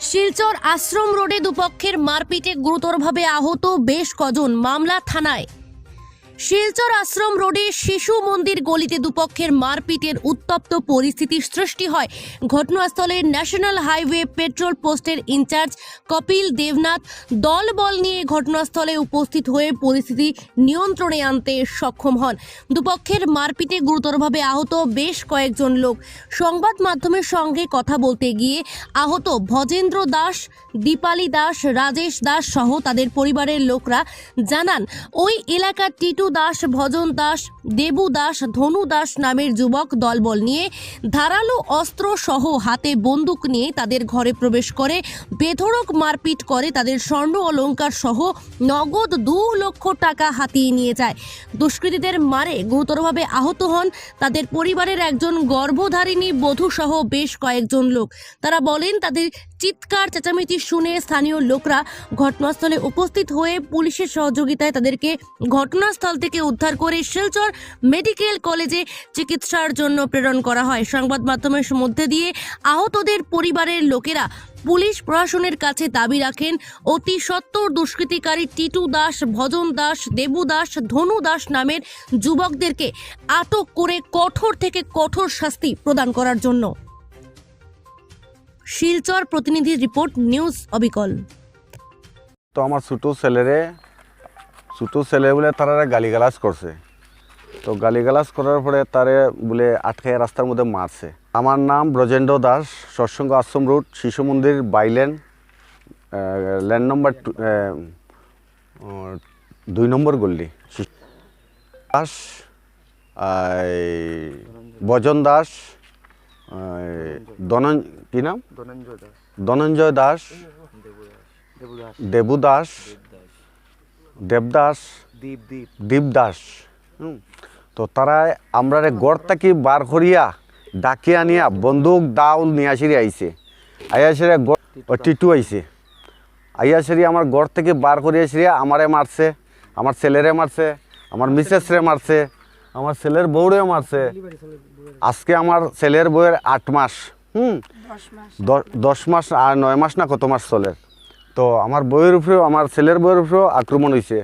শিলচর আশ্রম রোডে দুপক্ষের মারপিটে গুরুতরভাবে আহত বেশ কজন। মামলা থানায়। শিলচর আশ্রম রোডে শিশু মন্দির গলিতে দুপক্ষের মারপিটের উত্তপ্ত পরিস্থিতির সৃষ্টি হয়। ঘটনাস্থলে ন্যাশনাল হাইওয়ে পেট্রোল পোস্টের ইনচার্জ কপিল দেবনাথ দলবল নিয়ে ঘটনাস্থলে উপস্থিত হয়ে পরিস্থিতি নিয়ন্ত্রণে আনতে সক্ষম হন। দুপক্ষের মারপিটে গুরুতরভাবে আহত বেশ কয়েকজন লোক। সংবাদ মাধ্যমের সঙ্গে কথা বলতে গিয়ে আহত ভজেন্দ্র দাস, দীপালি দাস, রাজেশ দাস সহ তাদের পরিবারের লোকরা জানান, ওই এলাকার টিটু দাস, ভজন দাস, দেবু দাস, ধনু দাস নামের যুবক দলবল নিয়ে ধারালো অস্ত্র সহ হাতে বন্দুক নিয়ে তাদের ঘরে প্রবেশ করে, বেধড়ক মারপিট করে তাদের স্বর্ণ অলংকার সহ নগদ দু লক্ষ টাকা হাতিয়ে নিয়ে যায়। দুষ্কৃতীদের মারে, গুরুতরভাবে আহত হন তাদের পরিবারের একজন গর্ভধারিণী বধূ সহ বেশ কয়েকজন লোক। তারা বলেন, তাদের চিৎকার, চেঁচামেচি শুনে স্থানীয় লোকরা ঘটনাস্থলে উপস্থিত হয়ে পুলিশের সহযোগিতায় তাদেরকে ঘটনাস্থল থেকে উদ্ধার করে শিলচর মেডিকেল কলেজে চিকিৎসার জন্য প্রেরণ করা হয়। সংবাদ মাধ্যমের মধ্যে দিয়ে আহতদের পরিবারের লোকেরা পুলিশ প্রশাসনের কাছে দাবি রাখেন, অতি সত্বর দুষ্কৃতিকারী টিটু দাস, ভজন দাস, দেবু দাস, ধনু দাস নামের যুবকদেরকে আটক করে কঠোর থেকে কঠোর শাস্তি প্রদান করার জন্য। শিলচর প্রতিনিধি রিপোর্ট নিউজ অবিকল। তো আমার ছোটো ছেলেরে, ছোটো ছেলে বলে তারা গালিগালাজ করছে। তো গালিগালাজ করার পরে তারে বলে আটকে রাস্তার মধ্যে মারছে। আমার নাম ব্রজেন্দ্র দাস, সৎসঙ্গ আশ্রম রুট শিশু মন্দির, বাইলেন ল্যান্ড নম্বর দুই নম্বর গল্লি দাস বজন দাস কি নাম? ধনঞ্জয় দাস। দেবু দাস। দেবদাস। দীপ দাস তো তারা আমরা গড় থেকে বার করিয়া ডাকি আনিয়া বন্দুক দাউল নিয়ে আসিরে আইছে। আইয়া সেরে ও টিটু আইছে। আইয়া সেরি আমার গড় থেকে বার করিয়া সেরিয়া আমারে মারছে আমার ছেলেরে মারছে আমার মিসেসরে মারছে। আমার ছেলের বউরেও মারছে। আজকে আমার ছেলের বউয়ের আট মাস হুম? দ- দশ মাস আর নয় মাস না কত মাস চলে? তো আমার বইয়ের উপরেও আমার ছেলের বইয়ের উপরেও আক্রমণ হয়েছে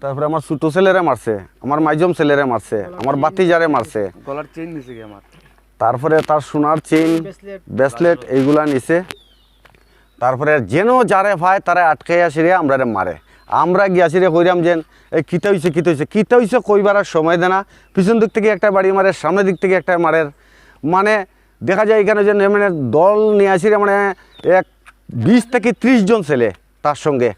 তারপরে আমার ছোটো ছেলেরে মারছে আমার মাইজম ছেলেরে মারছে আমার বাতিজারে মারছে। গলার চেইন নিছে আমার? তারপরে তার সোনার চেইন ব্রেসলেট এইগুলা নিছে। তারপরে যেন যারে ভাই তারা আটকাইয়া সিরিয়া আমরা মারে। আমরা গিয়া সিরিয়া কইরাম যেন, এই কিতা হইছে কিতা হইছে কিতা হইছে কইবার আর সময় দেনা পিছন দিক থেকে একটা বাড়ি মারে সামনের দিক থেকে একটা মারের। মানে দেখা যায় এখানে যে মানে দল নিয়ে আসিরে মানে এক বিশ থেকে ত্রিশ জন ছেলে তার সঙ্গে।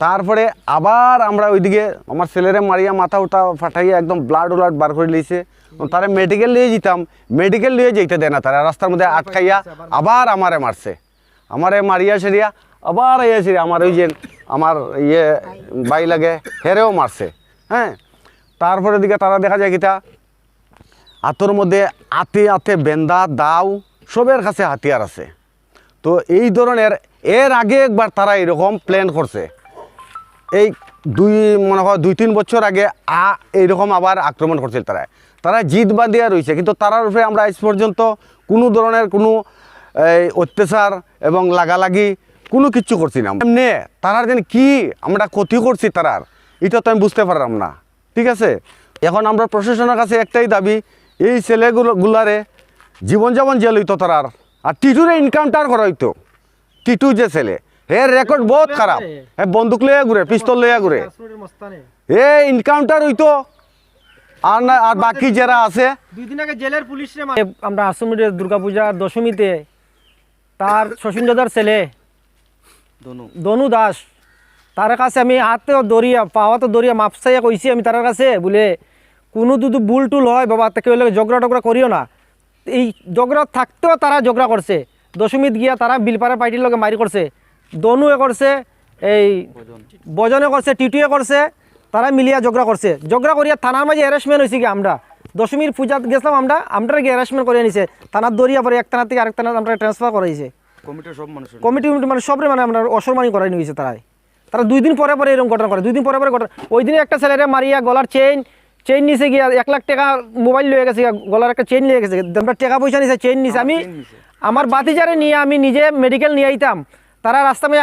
তারপরে আবার আমরা ওইদিকে আমার ছেলেরে মারিয়া মাথা উঠা ফাটাইয়া একদম ব্লাড উলাড বার করে লিয়েছে তারা মেডিকেল নিয়ে যেতাম মেডিকেল নিয়ে যেতে দেয় না তারা, রাস্তার মধ্যে আটকাইয়া আবার আমারে মারছে। আমারে মারিয়া সেরিয়া আবার সেরিয়া আমার ওই যে আমার ইয়ে বাই লাগে, হেরেও মারছে হ্যাঁ? তারপরে দিকে তারা দেখা যায় কিতা? আতর মধ্যে আতে আতে বেন্দা, দাও, সবের কাছে হাতিয়ার আছে। তো এই ধরনের এর আগে একবার তারা এরকম প্ল্যান করছে। এই দুই, মনে হয় দুই, তিন বছর আগে আ এইরকম আবার আক্রমণ করছিল তারা। তারা জিদ বাঁধিয়া রয়েছে কিন্তু তারার উপরে আমরা আজ পর্যন্ত কোনো ধরনের কোনো অত্যাচার এবং লাগালাগি কোনো কিচ্ছু করছি না। এমনি তারার যেন কি আমরা ক্ষতি করছি তারার এটা তো আমি বুঝতে পারলাম না। ঠিক আছে? এখন আমরা প্রশাসনের কাছে একটাই দাবি এই ছেলেগুলো গুলারে জীবনযাপন জেল হইতো তারার। আর টিটুরে ইনকাউন্টার করা হইতো। টিটু যে ছেলে হে রেকর্ড বহুত খারাপ। হে বন্দুক লইয়া ঘুরে পিস্তল লইয়া ঘুরে। এ ইনকাউন্টার হইতো। আর না আর বাকি যারা আছে দুই দিন আগে জেলের পুলিশ আমরা আশ্রমের দুর্গাপূজার দশমীতে তার শশীন্দ্রদার ছেলে দনু দাস তার কাছে আমি হাতে দরিয়া পাওয়া তো দরিয়া মাপসাইয়া কইছি আমি তার কাছে বলে কোনো যদি বুল টুল হয় বাবা তাকে বলে ঝগড়া টগড়া করিও না এই ঝগড়া থাকতেও তারা ঝগড়া করছে দশমীত গিয়া তারা বিলপাড়া পার্টির লগে মারি করছে দনুয়ে করছে এই বজনে করছে টিটুয়ে করছে তারা মিলিয়া ঝগড়া করছে ঝগড়া করিয়া থানার মাঝে হ্যারাসমেন্ট হয়েছে কি আমরা দশমীর পূজাত গেছিলাম আমরা আমরা গিয়ে হ্যারাসমেন্ট করে নিছে থানার দরিয়া পরে এক থানা থেকে আরেক থানা আমরা ট্রান্সফার করাইছে। কমিটির সব মানুষের কমিটি মানে সবরে মানে আপনার অসম্মানি করাই নিয়েছে তারাই। তারা দুই দিন পরে পরে এরকম ঘটনা করে দুই দিন পরে পরে ঘটনা ওই দিনে একটা ছেলেরে মারিয়া গলার চেইন চেইন নিছে গিয়া এক লাখ টাকা মোবাইল লয়ে গেছে গলার একটা চেইন নিয়ে গেছে আমরা টাকা পয়সা নিছে চেইন নিছে। আমি আমার বাতি আমার বাতিজারে নিয়ে আমি নিজে মেডিকেল নিয়ে আইতাম। তারা রাস্তা মেয়ে